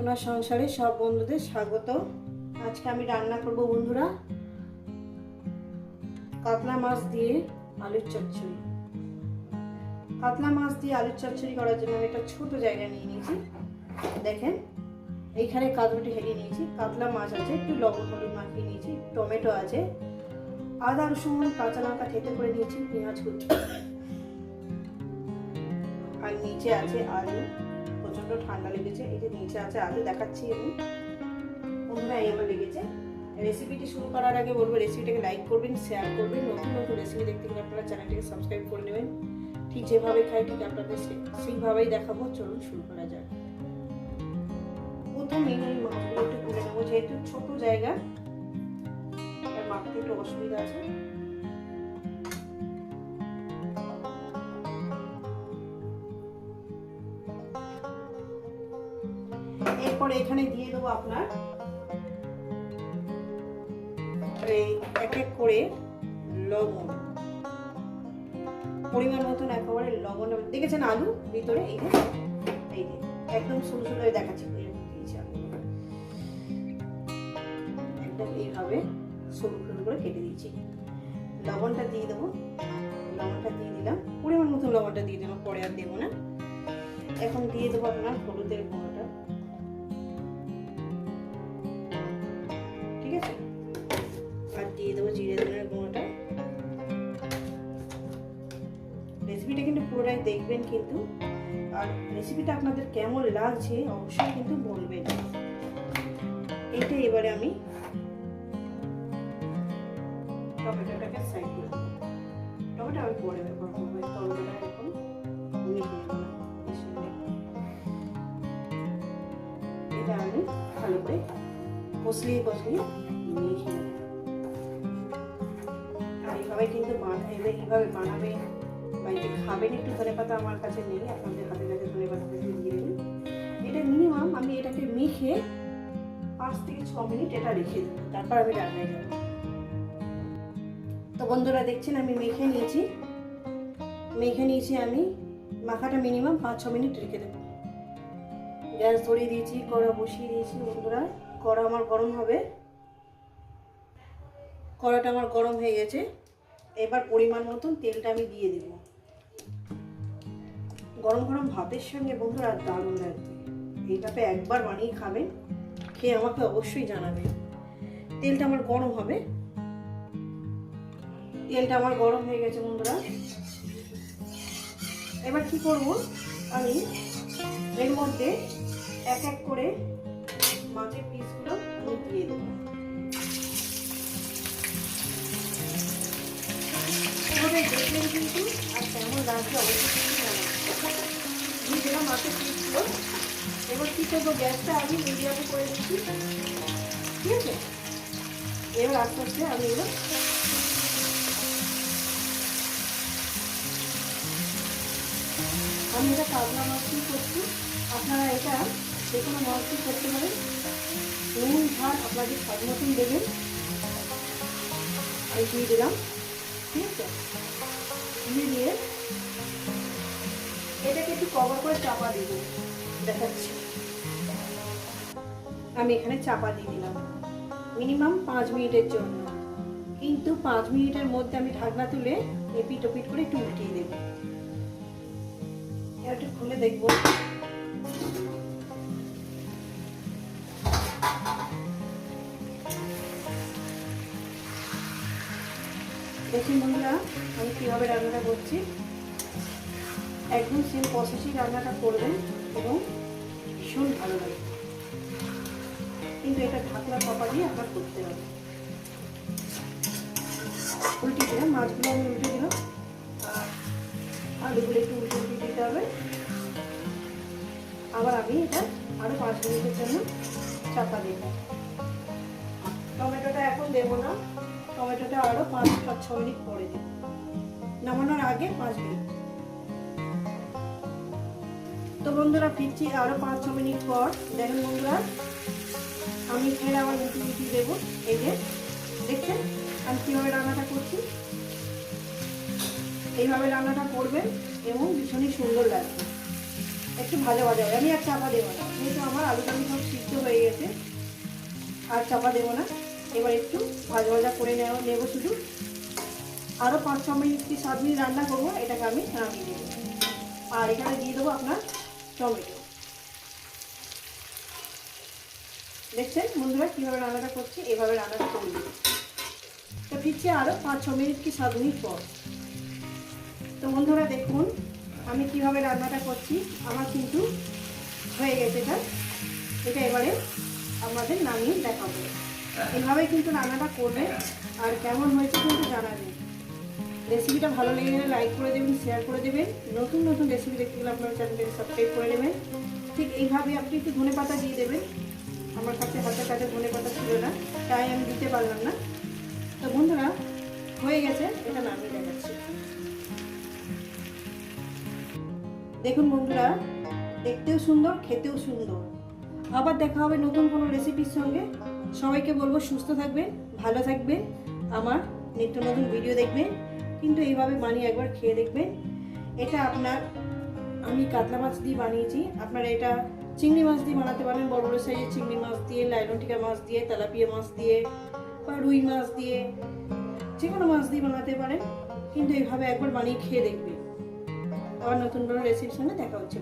সোনার সংসারে সব বন্ধুদের স্বাগত। আজকে আমি রান্না করব বন্ধুরা কাতলা মাছ দিয়ে আলুর চচ্চড়ি। কাতলা মাছ দিয়ে আলুর চচ্চড়ি করার জন্য আমি একটা ছোট জায়গা নিয়ে নিয়েছি। দেখেন, এইখানে কাতলাটি হেরিয়ে নিয়েছি, কাতলা মাছ আছে, একটু লবণ হলুদ মাখিয়ে নিয়েছি, টমেটো আছে, আদা, রসুন, কাঁচা লঙ্কা থেতে করে নিয়েছি, পেঁয়াজ কুচি। আর নিচে আছে আলু। প্রচণ্ড ঠান্ডা লেগেছে, এই যে নিচে আছে আলু দেখাচ্ছি আমি। বন্ধুরা এবার লেগেছে। রেসিপিটি শুরু করার আগে বলব রেসিপিটাকে লাইক করবেন শেয়ার করবেন। নতুন নতুন রেসিপি দেখতে গেলে আপনারা চ্যানেলটিকে সাবস্ক্রাইব করে নেবেন। ঠিক যেভাবে খাই, ঠিক আপনাদের সেইভাবেই দেখাবো। চলুন শুরু করা যাক। প্রথমে আমি মাছগুলো একটু তুলে নেব, যেহেতু ছোট জায়গা মাখতে একটু অসুবিধা আছে। এরপরে এখানে দিয়ে দেবো আপনার এই এক এক করে লবণ। পরিমাণ মতন একেবারে লবণ। দেখেছেন আলু ভিতরে? এই এই একদম সরু হয়ে দেখাচ্ছি একদম এইভাবে সরু সরু করে কেটে দিয়েছি লবণটা দিয়ে দেবো। লবণটা দিয়ে দিলাম। পরিমাণ মতন লবণটা দিয়ে দিলাম পরে আর দেবো না। এখন দিয়ে দেবো আপনার হলুদের গুঁড়োটা। রেসিপিটা কিন্তু পুরোটাই দেখবেন কিন্তু। আর রেসিপিটা আপনাদের কেমন লাগছে অবশ্যই কিন্তু বলবেন। এটা এবারে আমি টমেটোটাকে সাইড টমেটো আমি এটা আমি ভালো করে আর এইভাবে কিন্তু বানা- এইভাবে বানাবে। বাড়িতে খাবেন একটু ধনে পাতা আমার কাছে নেই, আপনাদের হাতে কাছে ধনে পাতা দিয়ে দেবেন এটা মিনিমাম আমি এটাকে মেখে পাঁচ থেকে ছ মিনিট এটা রেখে দেবো, তারপর আমি রান্নায় যাব। তো বন্ধুরা দেখছেন আমি মেখে নিয়েছি। মেখে নিয়েছি আমি, মাখাটা মিনিমাম পাঁচ ছ মিনিট রেখে দেবো। গ্যাস ধরিয়ে দিয়েছি, কড়া বসিয়ে দিয়েছি বন্ধুরা। কড়া আমার গরম হবে। কড়াটা আমার গরম হয়ে গেছে। এবার পরিমাণ মতন তেলটা আমি দিয়ে দেব। গরম গরম ভাতের সঙ্গে বন্ধুরা দারুণ লাগবে। এইভাবে একবার বানিয়ে খাবেন, খেয়ে আমাকে অবশ্যই জানাবেন। তেলটা আমার গরম হবে। তেলটা আমার গরম হয়ে গেছে বন্ধুরা। এবার কি করব? আমি এর মধ্যে এক এক করে মাছের পিসগুলো দিয়ে দেবো কিন্তু আর কেমন লাগছে অবশ্যই দিয়ে দিলাম মাছের পিসগুলো এবার কী করব? গ্যাসটা আমি মিডিয়ামে করে দিচ্ছি। ঠিক আছে? এবার আস্তে আস্তে আমি এবার আমি এটা কাবলা মাছ করছি। আপনারা এটা যে কোনো মাছ করতে পারেন। নুন, ঝাল আপনাদের স্বাদ মতন দেবেন। আমি দিয়ে দিলাম। ঠিক আছে? দিয়ে দিয়ে এটাকে একটু কভার করে চাপা দিয়ে দেবো দেখাচ্ছি। আমি এখানে চাপা দিয়ে দিলাম। মিনিমাম পাঁচ মিনিটের জন্য। কিন্তু পাঁচ মিনিটের মধ্যে আমি ঢাকনা তুলে এপিট ওপিট করে একটু উল্টিয়ে দেবো। একটু খুলে দেখব। দেখুন বন্ধুরা, আমি কীভাবে রান্নাটা করছি। একদম সেম প্রসেসই রান্নাটা করবেন এবং ভীষণ ভালো লাগে কিন্তু এটা ঢাকনা কপা দিয়ে আপনার করতে হবে। উল্টে দিলাম, মাছগুলো আমি উল্টে দিলাম। আর আলুগুলো একটু উল্টে উল্টে দিতে হবে। আবার আমি এটা আরও পাঁচ মিনিটের জন্য চাপা দেব টমেটোটা এখন দেবো না। টমেটোটা আরও পাঁচ ছ মিনিট পরে দেব। নামানোর আগে পাঁচ মিনিট তো বন্ধুরা ফিরছি আরও পাঁচ ছ মিনিট পর। দেখেন বন্ধুরা, আমি ফের আবার উঁচু উঁচু দেবো। এই যে, দেখছেন? আমি কীভাবে রান্নাটা করছি? এইভাবে রান্নাটা করবেন এবং ভীষণই সুন্দর লাগবে। একটু ভাজা ভাজা হবে। আমি আর চাপা দেবো না। যেহেতু আমার আলু টালু সব সিদ্ধ হয়ে গেছে, আর চাপা দেবো না। এবার একটু ভাজা ভাজা করে নেওয়া নেব শুধু। আরও পাঁচ ছ মিনিট কি সাত মিনিট রান্না করব, এটাকে আমি নামিয়ে দেবো আর এখানে দিয়ে দেবো আপনার টমেটো দেখছেন, বন্ধুরা কীভাবে রান্নাটা করছি? এভাবে রান্নাটা করব তো ফিরছি আরও পাঁচ ছ মিনিট কি সাত মিনিট পর। তো বন্ধুরা দেখুন, আমি কীভাবে রান্নাটা করছি, আমার কিন্তু হয়ে গেছে এটা। এটা এবারে আমাদের নামিয়ে দেখাবো। এভাবে কিন্তু রান্নাটা করবে আর কেমন হয়েছে কিন্তু জানাবেন রেসিপিটা ভালো লেগে গেলে লাইক করে দেবেন শেয়ার করে দেবেন। নতুন নতুন রেসিপি দেখতে গেলে আপনার চ্যানেলটাকে সাবস্ক্রাইব করে নেবেন। ঠিক এইভাবে আপনি একটু ধনে পাতা দিয়ে দেবেন। আমার কাছে হাতে কাছে ধনে পাতা ছিল না, তাই আমি দিতে পারলাম না। তো বন্ধুরা, হয়ে গেছে, এটা নামিয়ে দেখাচ্ছি। দেখুন বন্ধুরা, দেখতেও সুন্দর, খেতেও সুন্দর। আবার দেখা হবে নতুন কোনো রেসিপির সঙ্গে। সবাইকে বলব, সুস্থ থাকবেন, ভালো থাকবেন। আমার নিত্য নতুন ভিডিও দেখবেন। কিন্তু এইভাবে বানিয়ে একবার খেয়ে দেখবেন। এটা আপনার, আমি কাতলা মাছ দিয়ে বানিয়েছি। আপনারা এটা চিংড়ি মাছ দিয়ে বানাতে পারেন, বড় বড় সাইজের চিংড়ি মাছ দিয়ে লাইলনটিকা মাছ দিয়ে, তেলাপিয়া মাছ দিয়ে বা রুই মাছ দিয়ে যে কোনো মাছ দিয়ে বানাতে পারেন। কিন্তু এইভাবে একবার বানিয়ে খেয়ে দেখবেন। আবার নতুন কোনো রেসিপির সঙ্গে দেখা হচ্ছে